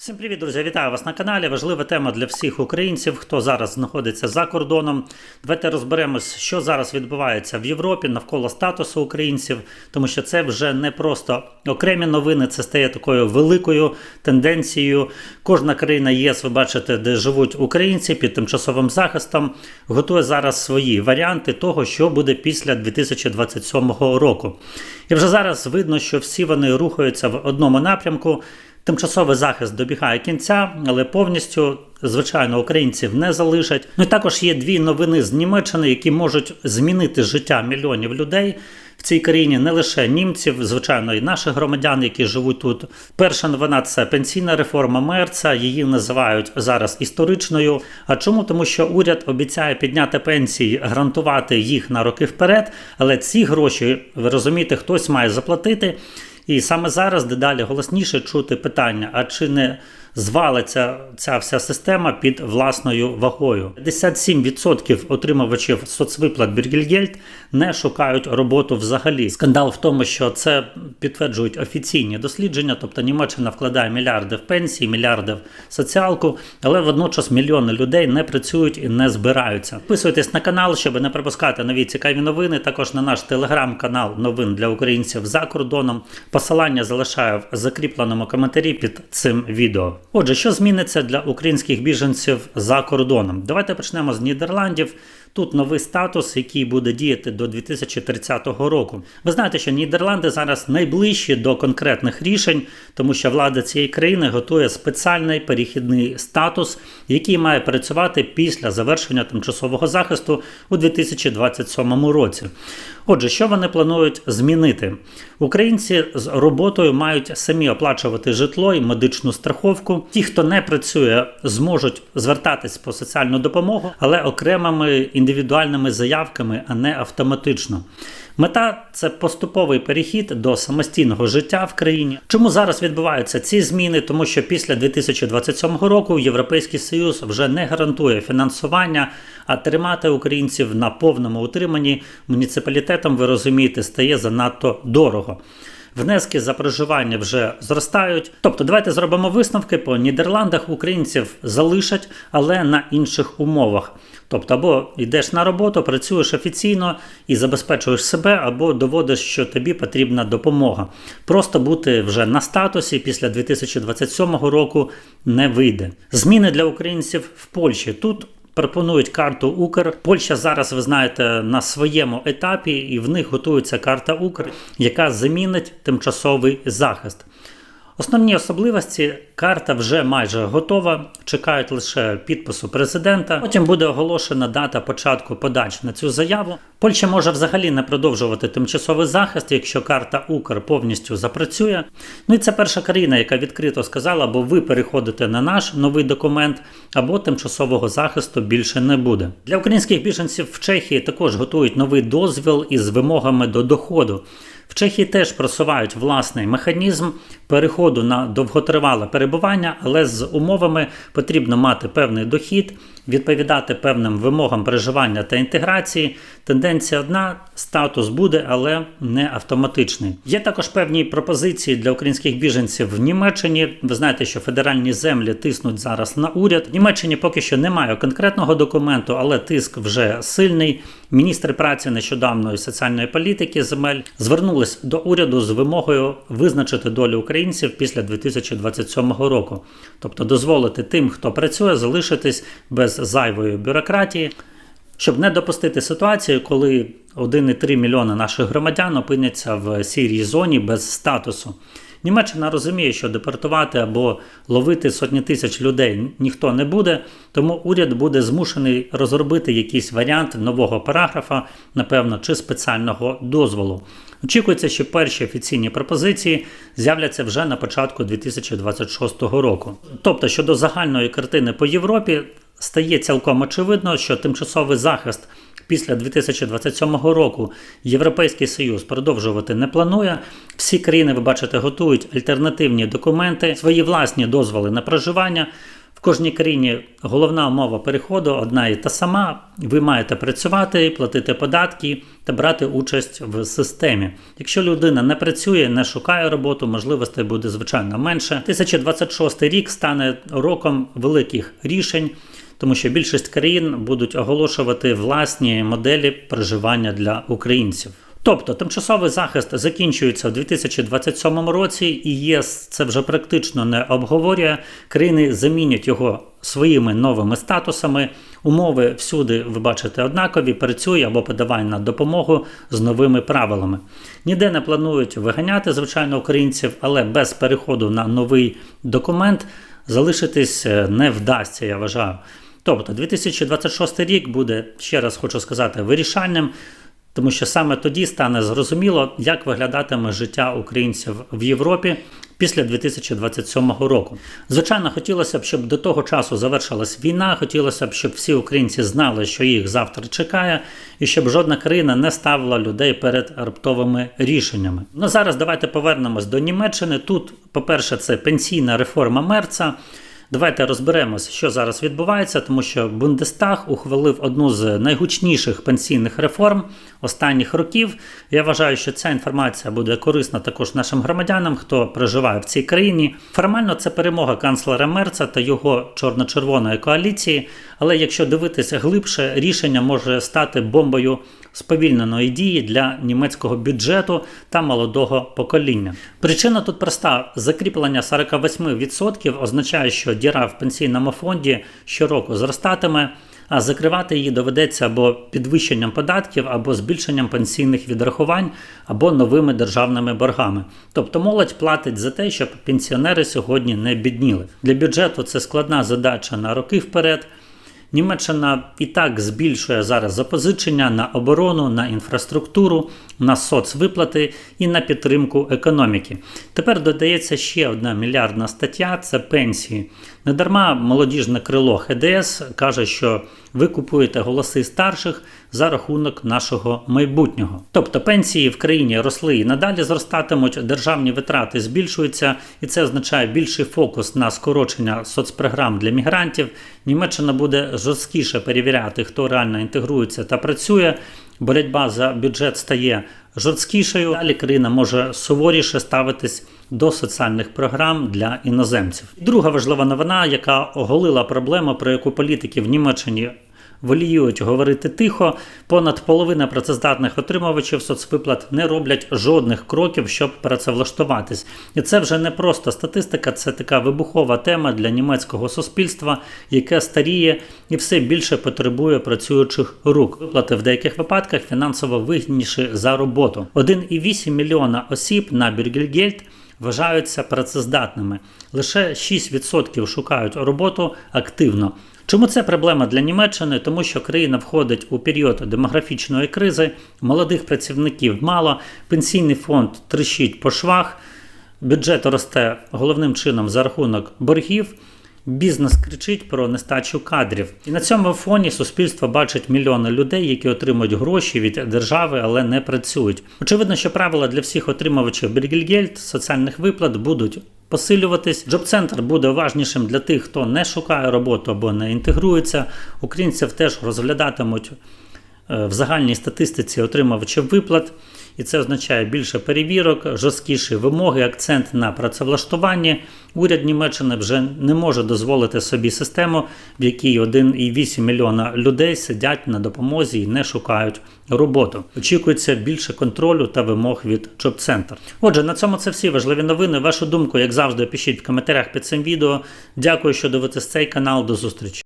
Всім привіт, друзі! Вітаю вас на каналі. Важлива тема для всіх українців, хто зараз знаходиться за кордоном. Давайте розберемось, що зараз відбувається в Європі навколо статусу українців, тому що це вже не просто окремі новини, це стає такою великою тенденцією. Кожна країна ЄС, ви бачите, де живуть українці під тимчасовим захистом, готує зараз свої варіанти того, що буде після 2027 року. І вже зараз видно, що всі вони рухаються в одному напрямку. Тимчасовий захист добігає кінця, але повністю, звичайно, українців не залишать. Ну і також є дві новини з Німеччини, які можуть змінити життя мільйонів людей в цій країні, не лише німців, звичайно, і наших громадян, які живуть тут. Перша новина це пенсійна реформа Мерца. Її називають зараз історичною. А чому? Тому що уряд обіцяє підняти пенсії, гарантувати їх на роки вперед, але ці гроші, ви розумієте, хтось має заплатити. І саме зараз дедалі голосніше чути питання: а чи не звалиться ця вся система під власною вагою? 57% отримувачів соцвиплат Біргельгельд не шукають роботу взагалі. Скандал в тому, що це підтверджують офіційні дослідження, тобто Німеччина вкладає мільярди в пенсії, мільярди в соціалку, але водночас мільйони людей не працюють і не збираються. Підписуйтесь на канал, щоб не пропускати нові цікаві новини. Також на наш телеграм-канал новин для українців за кордоном. Посилання залишаю в закріпленому коментарі під цим відео. Отже, що зміниться для українських біженців за кордоном? Давайте почнемо з Нідерландів. Тут новий статус, який буде діяти до 2030 року. Ви знаєте, що Нідерланди зараз найближчі до конкретних рішень, тому що влада цієї країни готує спеціальний перехідний статус, який має працювати після завершення тимчасового захисту у 2027 році. Отже, що вони планують змінити? Українці з роботою мають самі оплачувати житло і медичну страховку. Ті, хто не працює, зможуть звертатись по соціальну допомогу, але окремими індивідуальними заявками, а не автоматично. Мета це поступовий перехід до самостійного життя в країні. Чому зараз відбуваються ці зміни? Тому що після 2027 року Європейський Союз вже не гарантує фінансування, а тримати українців на повному утриманні муніципалітетам, ви розумієте, стає занадто дорого. Внески за проживання вже зростають. Тобто, давайте зробимо висновки по Нідерландах. Українців залишать, але на інших умовах. Тобто, або йдеш на роботу, працюєш офіційно і забезпечуєш себе, або доводиш, що тобі потрібна допомога. Просто бути вже на статусі після 2027 року не вийде. Зміни для українців в Польщі тут. Пропонують карту Укр. Польща зараз, ви знаєте, на своєму етапі, і в них готується карта Укр, яка замінить тимчасовий захист. Основні особливості карта вже майже готова. Чекають лише підпису президента. Потім буде оголошена дата початку подач на цю заяву. Польща може взагалі не продовжувати тимчасовий захист, якщо карта Укр повністю запрацює. Ну і це перша країна, яка відкрито сказала, або ви переходите на наш новий документ, або тимчасового захисту більше не буде. Для українських біженців в Чехії також готують новий дозвіл із вимогами до доходу. В Чехії теж просувають власний механізм переходу на довготривале перебування, але з умовами потрібно мати певний дохід, відповідати певним вимогам проживання та інтеграції. Тенденція одна: статус буде, але не автоматичний. Є також певні пропозиції для українських біженців в Німеччині. Ви знаєте, що федеральні землі тиснуть зараз на уряд. В Німеччині поки що немає конкретного документу, але тиск вже сильний. Міністри праці нещодавно і соціальної політики земель звернулись до уряду з вимогою визначити долю українців після 2027 року, тобто дозволити тим, хто працює, залишитись без зайвої бюрократії. Щоб не допустити ситуацію, коли 1,3 мільйона наших громадян опиняться в сірій зоні без статусу. Німеччина розуміє, що депортувати або ловити сотні тисяч людей ніхто не буде, тому уряд буде змушений розробити якийсь варіант нового параграфа, напевно, чи спеціального дозволу. Очікується, що перші офіційні пропозиції з'являться вже на початку 2026 року. Тобто, щодо загальної картини по Європі, стає цілком очевидно, що тимчасовий захист після 2027 року Європейський Союз продовжувати не планує. Всі країни, ви бачите, готують альтернативні документи, свої власні дозволи на проживання. В кожній країні головна умова переходу одна і та сама. Ви маєте працювати, платити податки та брати участь в системі. Якщо людина не працює, не шукає роботу, можливостей буде звичайно менше. 2026 рік стане роком великих рішень, тому що більшість країн будуть оголошувати власні моделі проживання для українців. Тобто тимчасовий захист закінчується у 2027 році, і ЄС це вже практично не обговорює. Країни замінять його своїми новими статусами. Умови всюди, ви бачите, однакові, працює або подавай на допомогу з новими правилами. Ніде не планують виганяти, звичайно, українців, але без переходу на новий документ залишитись е, не вдасться, я вважаю. Тобто 2026 рік буде, ще раз хочу сказати, вирішальним. Тому що саме тоді стане зрозуміло, як виглядатиме життя українців в Європі після 2027 року. Звичайно, хотілося б, щоб до того часу завершилась війна. Хотілося б, щоб всі українці знали, що їх завтра чекає, і щоб жодна країна не ставила людей перед раптовими рішеннями. Ну зараз давайте повернемось до Німеччини. Тут, по-перше, це пенсійна реформа Мерца. Давайте розберемося, що зараз відбувається, тому що Бундестаг ухвалив одну з найгучніших пенсійних реформ останніх років. Я вважаю, що ця інформація буде корисна також нашим громадянам, хто проживає в цій країні. Формально це перемога канцлера Мерца та його чорно-червоної коаліції. Але якщо дивитися глибше, рішення може стати бомбою сповільненої дії для німецького бюджету та молодого покоління. Причина тут проста: закріплення 48% означає, що діра в пенсійному фонді щороку зростатиме. А закривати її доведеться або підвищенням податків, або збільшенням пенсійних відрахувань, або новими державними боргами. Тобто молодь платить за те, щоб пенсіонери сьогодні не бідніли. Для бюджету це складна задача на роки вперед. Німеччина і так збільшує зараз запозичення на оборону, на інфраструктуру, на соцвиплати і на підтримку економіки. Тепер додається ще одна мільярдна стаття це пенсії. Недарма молодіжне крило ХДС каже, що ви купуєте голоси старших за рахунок нашого майбутнього. Тобто пенсії в країні росли і надалі зростатимуть, державні витрати збільшуються, і це означає більший фокус на скорочення соцпрограм для мігрантів. Німеччина буде жорсткіше перевіряти, хто реально інтегрується та працює. Боротьба за бюджет стає жорсткішою. Далі країна може суворіше ставитись до соціальних програм для іноземців. Друга важлива новина, яка оголила проблему, про яку політики в Німеччині воліюють говорити тихо. Понад половина працездатних отримувачів соцвиплат не роблять жодних кроків, щоб працевлаштуватись. І це вже не просто статистика, це така вибухова тема для німецького суспільства, яке старіє і все більше потребує працюючих рук. Виплати в деяких випадках фінансово вигідніші за роботу. 1,8 мільйона осіб на Бюргельгельд вважаються працездатними. Лише 6% шукають роботу активно. Чому це проблема для Німеччини? Тому що країна входить у період демографічної кризи, молодих працівників мало, пенсійний фонд трещить по швах, бюджет росте головним чином за рахунок боргів. Бізнес кричить про нестачу кадрів, і на цьому фоні суспільство бачить мільйони людей, які отримують гроші від держави, але не працюють. Очевидно, що правила для всіх отримувачів Бергельгельд соціальних виплат будуть посилюватись. Джоб-центр буде уважнішим для тих, хто не шукає роботу або не інтегрується. Українців теж розглядатимуть е, в загальній статистиці отримувачів виплат. І це означає більше перевірок, жорсткіші вимоги, акцент на працевлаштуванні. Уряд Німеччини вже не може дозволити собі систему, в якій 1,8 мільйона людей сидять на допомозі і не шукають роботу. Очікується більше контролю та вимог від Джоб-центр. Отже, на цьому це всі важливі новини. Вашу думку, як завжди, пишіть в коментарях під цим відео. Дякую, що дивитесь цей канал. До зустрічі.